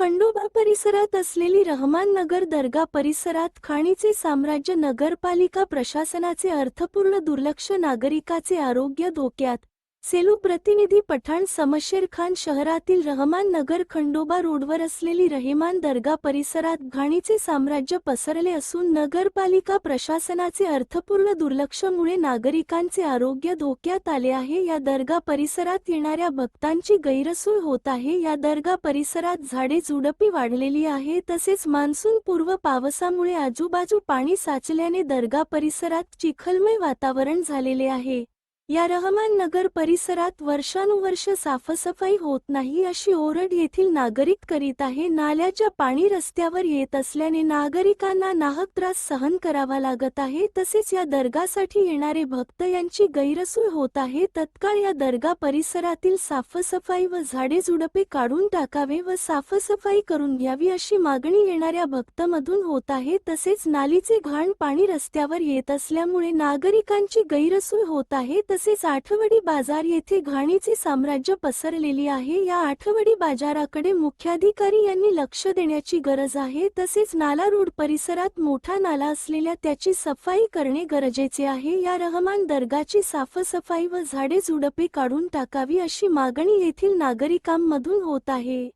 खंडोबा परिसरात असलेली रहमान नगर दर्गा परिसरात खाणीचे साम्राज्य नगरपालिका प्रशासनाचे अर्थपूर्ण दुर्लक्ष नागरिकाचे आरोग्य धोक्यात सेलू प्रतिनिधी पठाण समशेर खान शहरातील रहमान नगर खंडोबा रोडवर असलेली रहिमान दर्गा परिसरात घाणीचे साम्राज्य पसरले असून नगरपालिका प्रशासनाचे अर्थपूर्ण दुर्लक्षमुळे नागरिकांचे आरोग्य धोक्यात आले आहे. या दर्गा परिसरात येणाऱ्या भक्तांची गैरसोय होत आहे. या दर्गा परिसरात झाडे झुडपी वाढलेली आहे. तसेच मान्सून पूर्व पावसामुळे आजूबाजू पाणी साचल्याने दर्गा परिसरात चिखलमय वातावरण झालेले आहे. या रहमान नगर परिसरात वर्षानुवर्ष साफसफाई होत नाही अशी ओरड येथील नागरिक करीत आहे. नाल्याच्या पाणी रस्त्यावर येत असल्याने नागरिकांना नाहक त्रास सहन करावा लागत आहे. तसेच या दर्गासाठी येणारे भक्त यांची गैरसोय होत आहे. तत्काळ या दर्गा परिसरातील साफसफाई व झाडे झुडपे काढून टाकावे व साफसफाई करून घ्यावी अशी मागणी येणाऱ्या भक्तमधून होत आहे. तसेच नालीचे घाण पाणी रस्त्यावर येत असल्यामुळे नागरिकांची गैरसोय होत आहे. तसेच आठवडी बाजार येथे घाणीचे साम्राज्य पसरलेली आहे. या आठवडी बाजाराकडे मुख्याधिकारी यांनी लक्ष देण्याची गरज आहे. तसेच नाला रोड परिसरात मोठा नाला असलेल्या त्याची सफाई करणे गरजेचे आहे. या रहमान दर्गाची साफसफाई व झाडे झुडपे काढून टाकावी अशी मागणी येथील नागरिकांमधून होत आहे.